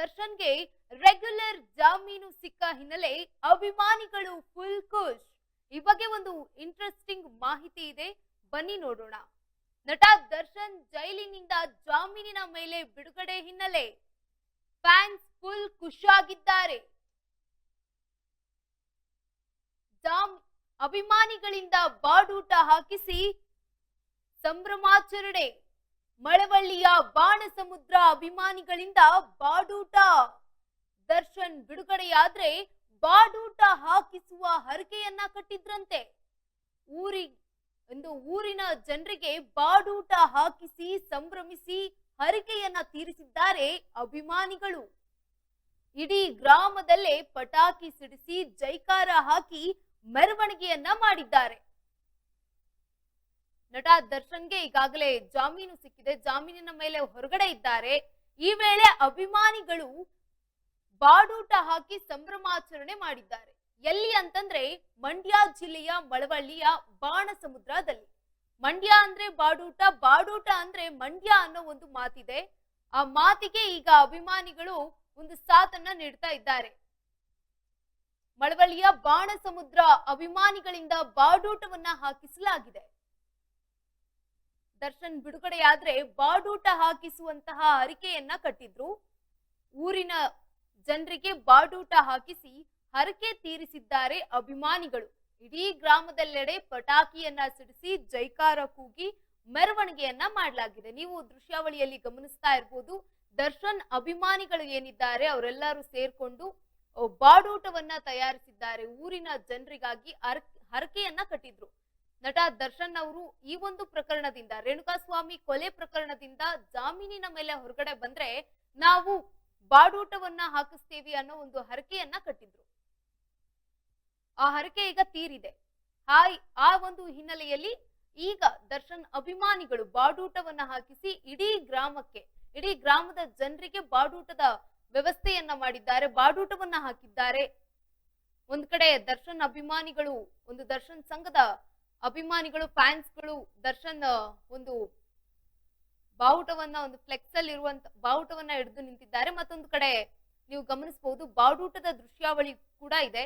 ದರ್ಶನ್ಗೆ ರೆಗ್ಯುಲರ್ ಜಾಮೀನು ಸಿಕ್ಕ ಹಿನ್ನೆಲೆ ಅಭಿಮಾನಿಗಳು ಫುಲ್ ಖುಷ್. ಈ ಬಗ್ಗೆ ಒಂದು ಇಂಟ್ರೆಸ್ಟಿಂಗ್ ಮಾಹಿತಿ ಇದೆ. ಬನ್ನಿ ನೋಡೋಣ. ನಟ ದರ್ಶನ್ ಜೈಲಿನಿಂದ ಜಾಮೀನಿನ ಮೇಲೆ ಬಿಡುಗಡೆ ಹಿನ್ನೆಲೆ ಫ್ಯಾನ್ಸ್ ಫುಲ್ ಖುಷಿಯಾಗಿದ್ದಾರೆ. ಜಾಮ್ ಅಭಿಮಾನಿಗಳಿಂದ ಬಾಡೂಟ ಹಾಕಿಸಿ ಸಂಭ್ರಮಾಚರಣೆ. ಮಳವಳ್ಳಿಯ ಬಾಣಸಮುದ್ರ ಅಭಿಮಾನಿಗಳಿಂದ ಬಾಡೂಟ ದರ್ಶನ್ ಬಿಡುಗಡೆಯಾದ್ರೆ ಬಾಡೂಟ ಹಾಕಿಸುವ ಹರಕೆಯನ್ನ ಕಟ್ಟಿದ್ರಂತೆ. ಊರಿ, ಒಂದು ಊರಿನ ಜನರಿಗೆ ಬಾಡೂಟ ಹಾಕಿಸಿ ಸಂಭ್ರಮಿಸಿ ಹರಕೆಯನ್ನ ತೀರಿಸಿದ್ದಾರೆ ಅಭಿಮಾನಿಗಳು. ಇಡೀ ಗ್ರಾಮದಲ್ಲೇ ಪಟಾಕಿ ಸಿಡಿಸಿ ಜೈಕಾರ ಹಾಕಿ ಮೆರವಣಿಗೆಯನ್ನ ಮಾಡಿದ್ದಾರೆ. ನಟ ದರ್ಶನ್ಗೆ ಈಗಾಗಲೇ ಜಾಮೀನು ಸಿಕ್ಕಿದೆ. ಜಾಮೀನಿನ ಮೇಲೆ ಹೊರಗಡೆ ಇದ್ದಾರೆ. ಈ ವೇಳೆ ಅಭಿಮಾನಿಗಳು ಬಾಡೂಟ ಹಾಕಿ ಸಂಭ್ರಮಾಚರಣೆ ಮಾಡಿದ್ದಾರೆ. ಎಲ್ಲಿ ಅಂತಂದ್ರೆ ಮಂಡ್ಯ ಜಿಲ್ಲೆಯ ಮಳವಳ್ಳಿಯ ಬಾಣಸಮುದ್ರದಲ್ಲಿ. ಮಂಡ್ಯ ಅಂದ್ರೆ ಬಾಡೂಟ ಬಾಡೂಟ ಅಂದ್ರೆ ಮಂಡ್ಯ ಅನ್ನೋ ಒಂದು ಮಾತಿದೆ. ಆ ಮಾತಿಗೆ ಈಗ ಅಭಿಮಾನಿಗಳು ಒಂದು ಸಾಥನ್ನ ನೀಡ್ತಾ ಇದ್ದಾರೆ. ಮಳವಳ್ಳಿಯ ಬಾಣಸಮುದ್ರ ಅಭಿಮಾನಿಗಳಿಂದ ಬಾಡೂಟವನ್ನ ಹಾಕಿಸಲಾಗಿದೆ. ದರ್ಶನ್ ಬಿಡುಗಡೆಯಾದ್ರೆ ಬಾಡೂಟ ಹಾಕಿಸುವಂತಹ ಹರಿಕೆಯನ್ನ ಕಟ್ಟಿದ್ರು. ಊರಿನ ಜನರಿಗೆ ಬಾಡೂಟ ಹಾಕಿಸಿ ಹರಕೆ ತೀರಿಸಿದ್ದಾರೆ ಅಭಿಮಾನಿಗಳು. ಇಡೀ ಗ್ರಾಮದಲ್ಲೆಡೆ ಪಟಾಕಿಯನ್ನ ಸಿಡಿಸಿ ಜೈಕಾರ ಕೂಗಿ ಮೆರವಣಿಗೆಯನ್ನ ಮಾಡಲಾಗಿದೆ. ನೀವು ದೃಶ್ಯಾವಳಿಯಲ್ಲಿ ಗಮನಿಸ್ತಾ ಇರ್ಬೋದು, ದರ್ಶನ್ ಅಭಿಮಾನಿಗಳು ಏನಿದ್ದಾರೆ ಅವರೆಲ್ಲರೂ ಸೇರ್ಕೊಂಡು ಬಾಡೂಟವನ್ನ ತಯಾರಿಸಿದ್ದಾರೆ. ಊರಿನ ಜನರಿಗಾಗಿ ಹರ, ಹರಕೆಯನ್ನ ಕಟ್ಟಿದ್ರು. ನಟ ದರ್ಶನ್ ಅವರು ಈ ಒಂದು ಪ್ರಕರಣದಿಂದ, ರೇಣುಕಾಸ್ವಾಮಿ ಕೊಲೆ ಪ್ರಕರಣದಿಂದ ಜಾಮೀನಿನ ಮೇಲೆ ಹೊರಗಡೆ ಬಂದ್ರೆ ನಾವು ಬಾಡೂಟವನ್ನ ಹಾಕಿಸ್ತೀವಿ ಅನ್ನೋ ಒಂದು ಹರಕೆಯನ್ನ ಕಟ್ಟಿದ್ರು. ಆ ಹರಕೆ ಈಗ ತೀರಿದೆ. ಆ ಒಂದು ಹಿನ್ನೆಲೆಯಲ್ಲಿ ಈಗ ದರ್ಶನ್ ಅಭಿಮಾನಿಗಳು ಬಾಡೂಟವನ್ನ ಹಾಕಿಸಿ ಇಡೀ ಗ್ರಾಮಕ್ಕೆ, ಇಡೀ ಗ್ರಾಮದ ಜನರಿಗೆ ಬಾಡೂಟದ ವ್ಯವಸ್ಥೆಯನ್ನ ಮಾಡಿದ್ದಾರೆ, ಬಾಡೂಟವನ್ನ ಹಾಕಿದ್ದಾರೆ. ಒಂದ್ ಕಡೆ ದರ್ಶನ್ ಅಭಿಮಾನಿಗಳು, ಒಂದು ದರ್ಶನ್ ಸಂಘದ ಅಭಿಮಾನಿಗಳು, ಫ್ಯಾನ್ಸ್ಗಳು ದರ್ಶನ್ ಒಂದು ಬಾವುಟವನ್ನ, ಒಂದು ಫ್ಲೆಕ್ಸ್ ಅಲ್ಲಿ ಇರುವಂತ ಬಾವುಟವನ್ನ ಹಿಡಿದು ನಿಂತಿದ್ದಾರೆ. ಮತ್ತೊಂದು ಕಡೆ ನೀವು ಗಮನಿಸಬಹುದು ಬಾಡೂಟದ ದೃಶ್ಯಾವಳಿ ಕೂಡ ಇದೆ.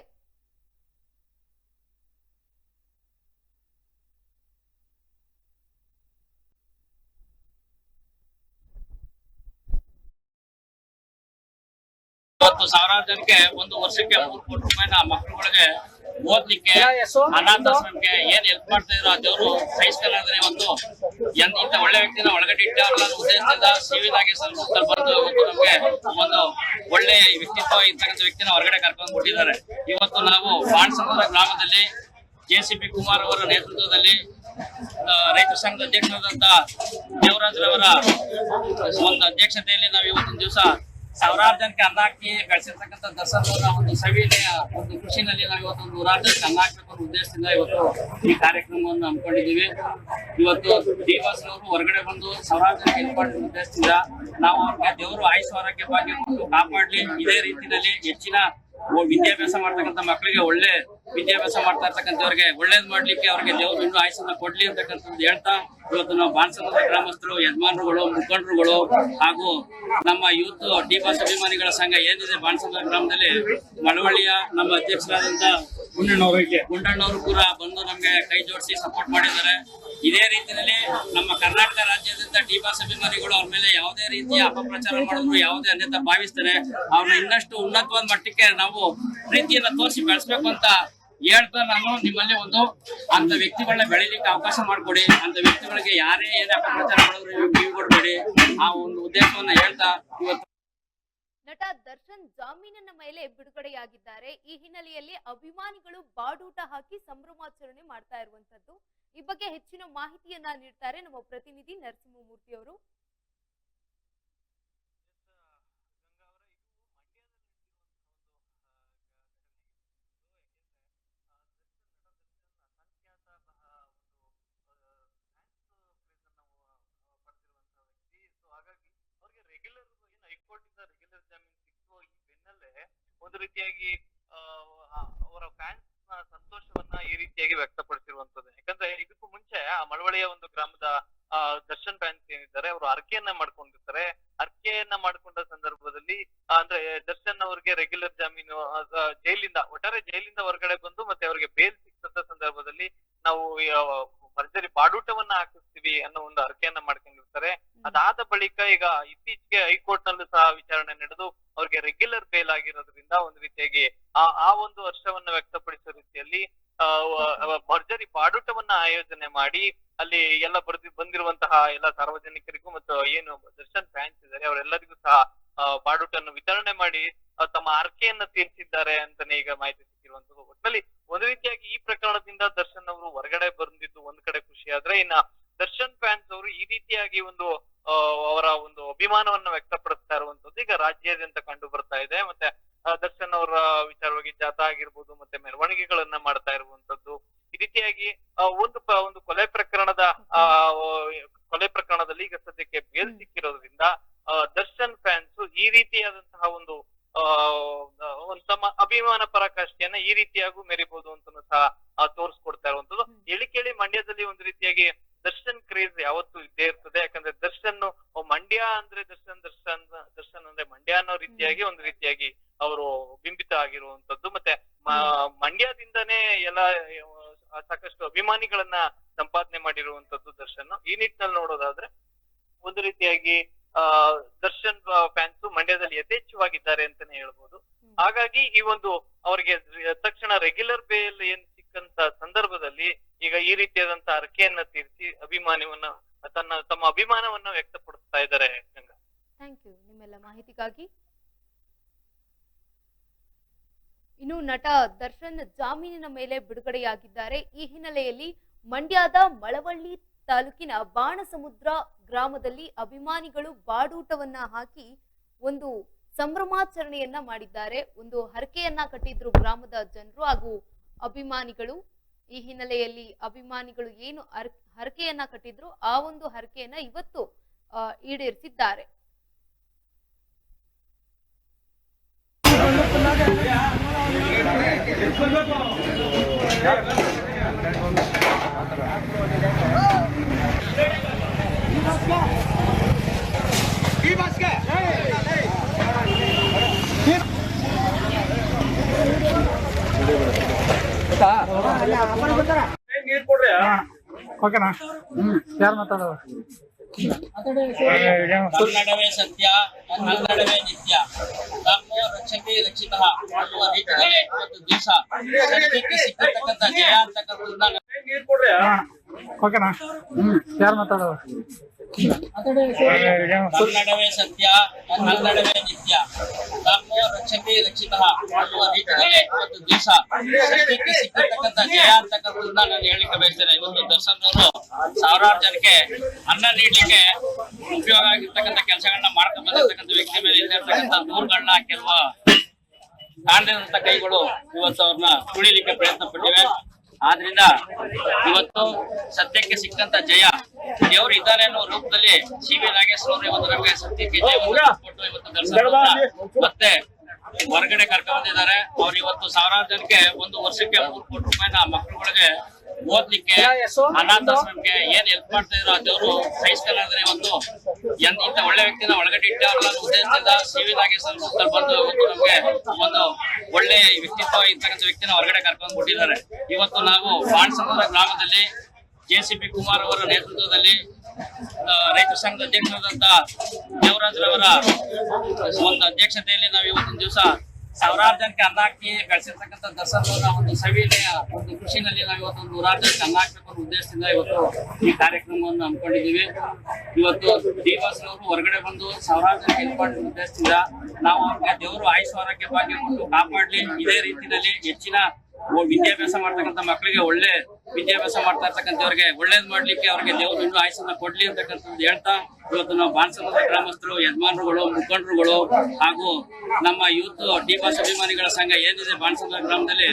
ಸಾವಿರಾರು ಜನಕ್ಕೆ ಒಂದು ವರ್ಷಕ್ಕೆ ಮೂರು ಕೋಟಿ ರೂಪಾಯಿನ ಮಕ್ಕಳುಗಳಿಗೆ ಓದ್ಲಿಕ್ಕೆ ಅನಾಥಾಶ್ರಮಕ್ಕೆ ಏನ್ ಹೆಲ್ಪ್ ಮಾಡ್ತಾ ಇದ್ರು ಆ ದೇವರು ಅಂದ್ರೆ ಎಂತ ಇಂಥ ಒಳ್ಳೆ ವ್ಯಕ್ತಿನ ಒಳಗಡೆ ಇಟ್ಟವ್ರನ್ನ ಉದ್ದೇಶದಿಂದ ಸಿವಿಲ್ ಆಗಿ ಸ್ವಲ್ಪ ಬಂದು ನಮ್ಗೆ ಒಂದು ಒಳ್ಳೆ ವ್ಯಕ್ತಿತ್ವ ಇರ್ತಕ್ಕಂಥ ವ್ಯಕ್ತಿನ ಹೊರಗಡೆ ಕರ್ಕೊಂಡು ಬಿಟ್ಟಿದ್ದಾರೆ ಇವತ್ತು ನಾವು ಬಾಣಸಂದ್ರ ಗ್ರಾಮದಲ್ಲಿ ಜೆ ಸಿ ಪಿ ಕುಮಾರ್ ಅವರ ನೇತೃತ್ವದಲ್ಲಿ ರೈತ ಸಂಘದ ಅಧ್ಯಕ್ಷರಾದಂತ ದೇವರಾಜ್ರವರ ಒಂದು ಅಧ್ಯಕ್ಷತೆಯಲ್ಲಿ ನಾವು ಇವತ್ತಿನ ದಿವಸ ಸಾವಿರಾರು ಜನಕ್ಕೆ ಅನ್ನ ಹಾಕಿ ಬೆಳೆಸಿರ್ತಕ್ಕಂಥ ದಸರಾ ಒಂದು ಸವಿನೆಯ ಒಂದು ಖುಷಿನಲ್ಲಿ ನಾವು ಇವತ್ತು ನೂರಾರು ಜನಕ್ಕೆ ಅನ್ನ ಹಾಕಬೇಕು ಉದ್ದೇಶದಿಂದ ಇವತ್ತು ಈ ಕಾರ್ಯಕ್ರಮವನ್ನು ಹಮ್ಮಿಕೊಂಡಿದ್ದೀವಿ. ಇವತ್ತು ದೇವಸ್ಥಾನವರು ಹೊರಗಡೆ ಬಂದು ಸಾವಿರಾರು ಜನಕ್ಕೆ ಮಾಡಿದ ಉದ್ದೇಶದಿಂದ ನಾವು ಅವ್ರಿಗೆ ದೇವರು ಆಯುಷ್ ಭಾಗ್ಯ ಕಾಪಾಡಲಿ. ಇದೇ ರೀತಿಯಲ್ಲಿ ಹೆಚ್ಚಿನ ವಿದ್ಯಾಭ್ಯಾಸ ಮಾಡ್ತಕ್ಕಂಥ ಮಕ್ಕಳಿಗೆ ಒಳ್ಳೆ ವಿದ್ಯಾಭ್ಯಾಸ ಮಾಡ್ತಾ ಇರ್ತಕ್ಕಂಥವ್ರಿಗೆ ಒಳ್ಳೇದ್ ಮಾಡ್ಲಿಕ್ಕೆ ಅವ್ರಿಗೆ ದೇವರು ಇನ್ನೂ ಆಯಸ್ಸನ್ನ ಕೊಡ್ಲಿ ಅಂತಕ್ಕಂಥದ್ದು ಹೇಳ್ತಾ ಇವತ್ತು ನಾವು ಬಾಣಸಮುದ್ರ ಗ್ರಾಮಸ್ಥರು ಯಜಮಾನರುಗಳು ಮುಖಂಡರುಗಳು ಹಾಗೂ ನಮ್ಮ ಯೂತ್ ಡಿ ಬಾಸ್ ಅಭಿಮಾನಿಗಳ ಸಂಘ ಏನಿದೆ ಬಾಣಸಮುದ್ರ ಗ್ರಾಮದಲ್ಲಿ ಮಳವಳ್ಳಿಯ ನಮ್ಮ ಅಧ್ಯಕ್ಷರಾದಂತ ಗುಂಡಣ್ಣವರು ಕೂಡ ಬಂದು ನಮ್ಗೆ ಕೈ ಜೋಡಿಸಿ ಸಪೋರ್ಟ್ ಮಾಡಿದ್ದಾರೆ. ಇದೇ ರೀತಿಯಲ್ಲಿ ನಮ್ಮ ಕರ್ನಾಟಕ ರಾಜ್ಯದಿಂದ ಡಿ ಬಾಸ್ ಅಭಿಮಾನಿಗಳು ಅವ್ರ ಮೇಲೆ ಯಾವುದೇ ರೀತಿಯ ಅಪಪ್ರಚಾರ ಮಾಡಿದ್ರು ಯಾವುದೇ ಅನ್ಯತ ಭಾವಿಸ್ತಾರೆ. ಅವ್ರನ್ನ ಇನ್ನಷ್ಟು ಉನ್ನತವಾದ ಮಟ್ಟಕ್ಕೆ ನಾವು ಪ್ರೀತಿಯನ್ನ ತೋರಿಸಿ ಬೆಳೆಸ್ಬೇಕು ಅಂತ ಹೇಳ್ತಾ ನಾನು ನಿಮ್ಮಲ್ಲಿ ಒಂದು ಅಂತ ವ್ಯಕ್ತಿಗಳನ್ನ ಬೆಳಿಲಿಕ್ಕೆ ಅವಕಾಶ ಮಾಡಿಕೊಡಿ. ಅಂತ ವ್ಯಕ್ತಿಗಳಿಗೆ ಯಾರೇ ಏನೇ ಅಪಪ್ರಚಾರ ಮಾಡಿದ್ರು ನೀವು ಕೊಡಬೇಡಿ. ಆ ಒಂದು ಉದ್ದೇಶವನ್ನ ಹೇಳ್ತಾ ಇವತ್ತು ನಟ ದರ್ಶನ್ ಜಾಮೀನಿನ ಮೇಲೆ ಬಿಡುಗಡೆಯಾಗಿದ್ದಾರೆ. ಈ ಹಿನ್ನೆಲೆಯಲ್ಲಿ ಅಭಿಮಾನಿಗಳು ಬಾಡೂಟ ಹಾಕಿ ಸಂಭ್ರಮಾಚರಣೆ ಮಾಡ್ತಾ ಇರುವಂತದ್ದು. ಈ ಬಗ್ಗೆ ಹೆಚ್ಚಿನ ಮಾಹಿತಿಯನ್ನ ನೀಡ್ತಾರೆ ನಮ್ಮ ಪ್ರತಿನಿಧಿ ನರಸಿಂಹಮೂರ್ತಿ ಅವರು ಹಾಗಾಗಿ ಅವ್ರಿಗೆ ರೆಗ್ಯುಲರ್ ಏನು ಹೈಕೋರ್ಟ್ ಇಂದ ರೆಗ್ಯುಲರ್ ಜಾಮೀನು ಸಿಕ್ತು ಈ ಬೆನ್ನಲ್ಲೇ ಒಂದು ರೀತಿಯಾಗಿ ಅವರ ಫ್ಯಾನ್ಸ್ನ ಸಂತೋಷವನ್ನ ಈ ರೀತಿಯಾಗಿ ವ್ಯಕ್ತಪಡಿಸಿರುವಂತದ್ದು. ಯಾಕಂದ್ರೆ ಇದಕ್ಕೂ ಮುಂಚೆ ಆ ಮಳವಳ್ಳಿಯ ಒಂದು ಗ್ರಾಮದ ದರ್ಶನ್ ಫ್ಯಾನ್ಸ್ ಏನಿದ್ದಾರೆ ಅವರು ಅರ್ಕೆಯನ್ನ ಮಾಡ್ಕೊಂಡಿರ್ತಾರೆ. ಅರ್ಕೆಯನ್ನ ಮಾಡ್ಕೊಂಡ ಸಂದರ್ಭದಲ್ಲಿ ಅಂದ್ರೆ ದರ್ಶನ್ ಅವರಿಗೆ ರೆಗ್ಯುಲರ್ ಜಾಮೀನು ಜೈಲಿಂದ ಒಟ್ಟಾರೆ ಜೈಲಿಂದ ಹೊರಗಡೆ ಬಂದು ಮತ್ತೆ ಅವರಿಗೆ ಬೇಲ್ ಸಿಕ್ಕಂತ ಸಂದರ್ಭದಲ್ಲಿ ನಾವು ಭರ್ಜರಿ ಬಾಡೂಟವನ್ನ ಹಾಕಿಸ್ತೀವಿ ಅನ್ನೋ ಒಂದು ಅರ್ಕೆಯನ್ನ ಮಾಡ್ಕೊಂಡಿರ್ತಾರೆ. ಅದಾದ ಬಳಿಕ ಈಗ ಇತ್ತೀಚೆಗೆ ಹೈಕೋರ್ಟ್ ನಲ್ಲೂ ಸಹ ವಿಚಾರಣೆ ನಡೆದು ಅವ್ರಿಗೆ ರೆಗ್ಯುಲರ್ ಬೇಲ್ ಆಗಿರೋದ್ರಿಂದ ಒಂದು ರೀತಿಯಾಗಿ ಆ ಆ ಒಂದು ಹರ್ಷವನ್ನ ವ್ಯಕ್ತಪಡಿಸೋ ರೀತಿಯಲ್ಲಿ ಭರ್ಜರಿ ಬಾಡೂಟವನ್ನ ಆಯೋಜನೆ ಮಾಡಿ ಅಲ್ಲಿ ಎಲ್ಲ ಬರ್ದಿ ಬಂದಿರುವಂತಹ ಎಲ್ಲ ಸಾರ್ವಜನಿಕರಿಗೂ ಮತ್ತು ಏನು ದರ್ಶನ್ ಫ್ಯಾನ್ಸ್ ಇದ್ದಾರೆ ಅವರೆಲ್ಲರಿಗೂ ಸಹ ಬಾಡೂಟನ್ನು ವಿತರಣೆ ಮಾಡಿ ತಮ್ಮ ಆರ್ಕೆಯನ್ನ ತೀರಿಸಿದ್ದಾರೆ ಅಂತಾನೆ ಈಗ ಮಾಹಿತಿ ಸಿಕ್ಕಿರುವಂತದ್ದು. ಒಟ್ಟಿನಲ್ಲಿ ಒಂದು ರೀತಿಯಾಗಿ ಈ ಪ್ರಕರಣದಿಂದ ದರ್ಶನ್ ಅವರು ಹೊರಗಡೆ ಬಂದಿದ್ದು ಒಂದ್ ಕಡೆ ಖುಷಿ ಆದ್ರೆ ಇನ್ನ ದರ್ಶನ್ ಫ್ಯಾನ್ಸ್ ಅವರು ಈ ರೀತಿಯಾಗಿ ಒಂದು ಅವರ ಒಂದು ಅಭಿಮಾನವನ್ನ ವ್ಯಕ್ತಪಡಿಸ್ತಾ ಇರುವಂತದ್ದು ಈಗ ರಾಜ್ಯಾದ್ಯಂತ ಕಂಡು ಬರ್ತಾ ಇದೆ ಮತ್ತೆ ದರ್ಶನ್ ಅವರ ವಿಚಾರವಾಗಿ ಜಾಥಾ ಆಗಿರ್ಬೋದು ಮತ್ತೆ ಮೆರವಣಿಗೆಗಳನ್ನ ಮಾಡ್ತಾ ಇರುವಂತದ್ದು ಈ ರೀತಿಯಾಗಿ ಒಂದು ಒಂದು ಕೊಲೆ ಪ್ರಕರಣದ ಆ ಕೊಲೆ ಪ್ರಕರಣದಲ್ಲಿ ಈಗ ಸದ್ಯಕ್ಕೆ ಬೇಲ್. ಸಿಕ್ಕಿರೋದ್ರಿಂದ ದರ್ಶನ್ ಫ್ಯಾನ್ಸ್ ಈ ರೀತಿಯಾದಂತಹ ಒಂದು ಒಂದು ತಮ್ಮ ಅಭಿಮಾನ ಪರಾಕಾಷ್ಠೆಯನ್ನ ಈ ರೀತಿಯಾಗೂ ಮೆರಿಬಹುದು ಅಂತ ಸಹ ತೋರಿಸ್ಕೊಡ್ತಾ ಇರುವಂತದ್ದು. ಹೇಳಿ ಕೇಳಿ ಮಂಡ್ಯದಲ್ಲಿ ಒಂದು ರೀತಿಯಾಗಿ ದರ್ಶನ್ ಕ್ರೇಜ್ ಯಾವತ್ತು ಇದ್ದೇ ಇರ್ತದೆ. ಯಾಕಂದ್ರೆ ದರ್ಶನ್ ಮಂಡ್ಯ ಅಂದ್ರೆ ದರ್ಶನ್ ದರ್ಶನ್ ದರ್ಶನ್ ಅಂದ್ರೆ ಮಂಡ್ಯ ಅನ್ನೋ ರೀತಿಯಾಗಿ ಒಂದು ರೀತಿಯಾಗಿ ಅವರು ಬಿಂಬಿತ ಆಗಿರುವಂತದ್ದು ಮತ್ತೆ ಮಂಡ್ಯದಿಂದನೇ ಎಲ್ಲ ಸಾಕಷ್ಟು ಅಭಿಮಾನಿಗಳನ್ನ ಸಂಪಾದನೆ ಮಾಡಿರುವಂತದ್ದು ದರ್ಶನ್ ಈ ನಿಟ್ಟಿನಲ್ಲಿ ನೋಡೋದಾದ್ರೆ ಒಂದು ರೀತಿಯಾಗಿ ಆ ದರ್ಶನ್ ಫ್ಯಾನ್ಸ್ ಮಂಡ್ಯದಲ್ಲಿ ಯಥೇಚ್ಛವಾಗಿದ್ದಾರೆ ಅಂತಾನೆ ಹೇಳ್ಬೋದು. ಹಾಗಾಗಿ ಈ ಒಂದು ಅವರಿಗೆ ತಕ್ಷಣ ರೆಗ್ಯುಲರ್ ಬೇಲ್ ಏನ್ ಸಿಕ್ಕಂತ ಸಂದರ್ಭದಲ್ಲಿ ಈಗ ಈ ರೀತಿಯಾದಂತ ಅರ್ಕೆಯನ್ನ ತೀರಿಸಿ ಅಭಿಮಾನವನ್ನ, ತನ್ನ, ತಮ್ಮ ಅಭಿಮಾನವನ್ನ ವ್ಯಕ್ತಪಡಿಸ್ತಾ ಇದ್ದಾರೆ ಥ್ಯಾಂಕ್ ಯು ನಿಮ್ಮೆಲ್ಲ ಮಾಹಿತಿಗಾಗಿ. ಇನ್ನು ನಟ ದರ್ಶನ್ ಜಾಮೀನಿನ ಮೇಲೆ ಬಿಡುಗಡೆಯಾಗಿದ್ದಾರೆ. ಈ ಹಿನ್ನೆಲೆಯಲ್ಲಿ ಮಂಡ್ಯದ ಮಳವಳ್ಳಿ ತಾಲೂಕಿನ ಬಾಣಸಮುದ್ರ ಗ್ರಾಮದಲ್ಲಿ ಅಭಿಮಾನಿಗಳು ಬಾಡೂಟವನ್ನ ಹಾಕಿ ಒಂದು ಸಂಭ್ರಮಾಚರಣೆಯನ್ನ ಮಾಡಿದ್ದಾರೆ. ಒಂದು ಹರಕೆಯನ್ನ ಕಟ್ಟಿದ್ರು ಗ್ರಾಮದ ಜನರು ಹಾಗೂ ಅಭಿಮಾನಿಗಳು ಈ ಹಿನ್ನೆಲೆಯಲ್ಲಿ ಅಭಿಮಾನಿಗಳು ಏನು ಹರ್- ಹರಕೆಯನ್ನ ಕಟ್ಟಿದ್ರು ಆ ಒಂದು ಹರಕೆಯನ್ನ ಇವತ್ತು ಓಕೆನಾ? ಯಾರು ಮಾತಾಡೋದು ಕನ್ನಡವೇ ಸತ್ಯ ಕನ್ನಡವೇ ನಿತ್ಯ. ರಕ್ಷಿತ. ಸಿಕ್ಕತಕ್ಕಂತ ಜಯ ಅಂತಕ್ಕಂಥದ್ದನ್ನ ಓಕೆನಾ? ಯಾರು ಮಾತಾಡೋದು ಕನ್ನಡವೇ ಸತ್ಯ, ಕನ್ನಡವೇ ನಿತ್ಯ. ಧರ್ಮೋ ರಕ್ಷತೆ ರಕ್ಷಿತ. ಮಾಡುವ ರೀತಿಯಲ್ಲಿ ಇವತ್ತು ದೇಶ. ಸತ್ಯಕ್ಕೆ ಸಿಕ್ಕತಕ್ಕಂತ ಜಯ ಅಂತಕ್ಕಂಥದ್ದನ್ನ ನಾನು ಹೇಳಿಕೆ ಬಯಸ್ತೇನೆ. ಇವತ್ತು ದರ್ಶನ್ ಸಾವಿರಾರು ಜನಕ್ಕೆ ಅನ್ನ ನೀಡ್ಲಿಕ್ಕೆ ಉಪಯೋಗ ಆಗಿರ್ತಕ್ಕಂಥ ಕೆಲಸಗಳನ್ನ ಮಾಡ್ಕೊಂಡ್ ಬಂದಿರ್ತಕ್ಕಂಥ ವ್ಯಕ್ತಿ ಮೇಲೆ ಇರ್ತಕ್ಕಂಥ ದೂರುಗಳನ್ನ ಕೆಲವು ಕಾಣದಂತ ಕೈಗಳು ಇವತ್ತು ಅವ್ರನ್ನ ತುಳಿಲಿಕ್ಕೆ ಪ್ರಯತ್ನ ಪಟ್ಟಿವೆ. ಆದ್ರಿಂದ ಇವತ್ತು ಸತ್ಯಕ್ಕೆ ಸಿಕ್ಕಂತ ಜಯ ದೇವರು ಇದ್ದಾರೆ ಅನ್ನೋ ರೂಪದಲ್ಲಿ ಸಿ ವಿ ನಾಗೇಶ್ ಅವರು ಇವತ್ತು ನಮಗೆ ಸತ್ಯಕ್ಕೆ ಜಯ ಕೊಟ್ಟು ಇವತ್ತು ದರ್ಶನ ಮತ್ತೆ ಹೊರಗಡೆ ಕರ್ಕೊಂಡ್ ಬಂದಿದ್ದಾರೆ. ಅವ್ರು ಇವತ್ತು ಸಾವಿರಾರು ಜನಕ್ಕೆ ಒಂದು ವರ್ಷಕ್ಕೆ ಮೂರು ಕೋಟಿ ರೂಪಾಯಿನ ಮಕ್ಕಳುಗಳಿಗೆ ಓದ್ಲಿಕ್ಕೆ ಅನಾಥಾಶ್ರಮಕ್ಕೆ ಏನ್ ಹೆಲ್ಪ್ ಮಾಡ್ತಾ ಇದ್ರು ಆ ದೇವರು ಸಹಿಸ್ಕೊಳ್ಳೋದ್ರೆ ಒಂದು ಎಂತ ಇಂತ ಒಳ್ಳೆ ವ್ಯಕ್ತಿನ ಒಳಗಡೆ ಇಟ್ಟ ಉದ್ದೇಶದಿಂದ ಸಿ ವಿ ಬಂದು ನಮ್ಗೆ ಒಂದು ಒಳ್ಳೆ ವ್ಯಕ್ತಿತ್ವ ಇರ್ತಕ್ಕಂಥ ವ್ಯಕ್ತಿನ ಹೊರಗಡೆ ಕರ್ಕೊಂಡು ಬಿಟ್ಟಿದ್ದಾರೆ. ಇವತ್ತು ನಾವು ಬಾಣಸಮುದ್ರ ಗ್ರಾಮದಲ್ಲಿ ಜೆ ಸಿ ಪಿ ಕುಮಾರ್ ಅವರ ನೇತೃತ್ವದಲ್ಲಿ ರೈತ ಸಂಘದ ಅಧ್ಯಕ್ಷರಾದಂತ ದೇವರಾಜ್ರವರ ಒಂದು ಅಧ್ಯಕ್ಷತೆಯಲ್ಲಿ ನಾವು ಇವತ್ತಿನ ದಿವಸ ಸಾವಿರಾರು ಜನಕ್ಕೆ ಅನ್ನ ಹಾಕಿ ಬೆಳೆಸಿರ್ತಕ್ಕಂಥ ದಸರಾ ಒಂದು ಸವಿಲೆ, ಒಂದು ಖುಷಿನಲ್ಲಿ ನಾವು ಇವತ್ತು ಒಂದು ನೂರಾರು ಜನಕ್ಕೆ ಅನ್ನ ಹಾಕಬೇಕು ಅನ್ನೋ ಉದ್ದೇಶದಿಂದ ಇವತ್ತು ಈ ಕಾರ್ಯಕ್ರಮವನ್ನು ಹಮ್ಮಿಕೊಂಡಿದ್ದೀವಿ. ಇವತ್ತು ದೇವಸ್ಥಾನವರು ಹೊರಗಡೆ ಬಂದು ಸಾವಿರಾರು ಜನಕ್ಕೆ ಹೆಲ್ಪ್ ಉದ್ದೇಶದಿಂದ ನಾವು ಅವ್ರಿಗೆ ದೇವರು ಆಯುಷ್ ಕೊಟ್ಟು ಕಾಪಾಡ್ಲಿ. ಇದೇ ರೀತಿಯಲ್ಲಿ ಹೆಚ್ಚಿನ ವಿದ್ಯಾಭ್ಯಾಸ ಮಾಡ್ತಕ್ಕಂಥ ಮಕ್ಕಳಿಗೆ ಒಳ್ಳೆ ವಿದ್ಯಾಭ್ಯಾಸ ಮಾಡ್ತಾ ಇರ್ತಕ್ಕಂಥವ್ರಿಗೆ ಒಳ್ಳೇದ್ ಮಾಡ್ಲಿಕ್ಕೆ ಅವ್ರಿಗೆ ದೇವರು ಇನ್ನೂ ಆಯುಷನ್ನ ಕೊಡ್ಲಿ ಅಂತಕ್ಕಂಥದ್ದು ಹೇಳ್ತಾ ಇವತ್ತು ನಾವು ಬಾಣಸಮುದ್ರ ಗ್ರಾಮಸ್ಥರು ಯಜಮಾನರುಗಳು ಮುಖಂಡರುಗಳು ಹಾಗೂ ನಮ್ಮ ಯೂತ್ ಡಿ ಬಾಸ್ ಅಭಿಮಾನಿಗಳ ಸಂಘ ಏನಿದೆ ಬಾಣಸಮುದ್ರ ಗ್ರಾಮದಲ್ಲಿ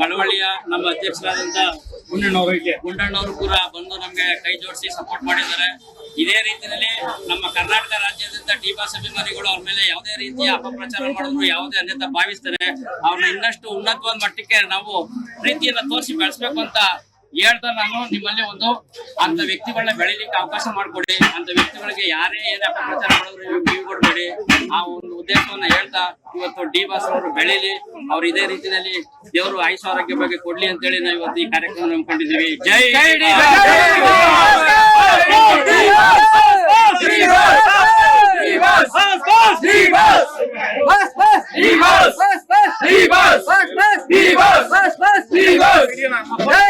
ಮಳವಳ್ಳಿಯ ನಮ್ಮ ಅಧ್ಯಕ್ಷರಾದಂತ ಗುಂಡಣ್ಣವರು ಕೂಡ ಬಂದು ನಮ್ಗೆ ಕೈ ಜೋಡಿಸಿ ಸಪೋರ್ಟ್ ಮಾಡಿದ್ದಾರೆ. ಇದೇ ರೀತಿಯಲ್ಲಿ ನಮ್ಮ ಕರ್ನಾಟಕ ರಾಜ್ಯದಿಂದ ಡಿ ಬಾಸ್ ಅಭಿಮಾನಿಗಳು ಅವ್ರ ಮೇಲೆ ಯಾವುದೇ ರೀತಿಯ ಅಪಪ್ರಚಾರ ಮಾಡಿದ್ರು ಯಾವುದೇ ಅನ್ಯತಾ ಭಾವಿಸ್ತಾರೆ ಅವ್ರನ್ನ ಇನ್ನಷ್ಟು ಉನ್ನತವಾದ ಮಟ್ಟಕ್ಕೆ ನಾವು ಪ್ರೀತಿಯನ್ನ ತೋರಿಸಿ ಬೆಳೆಸ್ಬೇಕು ಅಂತ ಹೇಳ್ತಾ ನಾನು ನಿಮ್ಮಲ್ಲಿ ಒಂದು ಅಂತ ವ್ಯಕ್ತಿಗಳನ್ನ ಬೆಳಿಲಿಕ್ಕೆ ಅವಕಾಶ ಮಾಡಿಕೊಡಿ ಅಂತ ವ್ಯಕ್ತಿಗಳಿಗೆ ಯಾರೇ ಏನೇ ಅಪಪ್ರಚಾರ ಮಾಡಿದ್ರು ನೀವು ಕೊಡಬೇಡಿ ಆ ಒಂದು ಉದ್ದೇಶವನ್ನ ಹೇಳ್ತಾ ಇವತ್ತು ಡಿ ಬಾಸ್ ಅವರು ಬೆಳಿಲಿ ಅವ್ರು ಇದೇ ರೀತಿಯಲ್ಲಿ ದೇವರು ಆಯುಷ ಆರೋಗ್ಯ ಬಗ್ಗೆ ಕೊಡ್ಲಿ ಅಂತೇಳಿ ನಾವು ಇವತ್ತು ಈ ಕಾರ್ಯಕ್ರಮ ನಂಬ್ಕೊಂಡಿದ್ದೀವಿ ಜೈ ಜೈ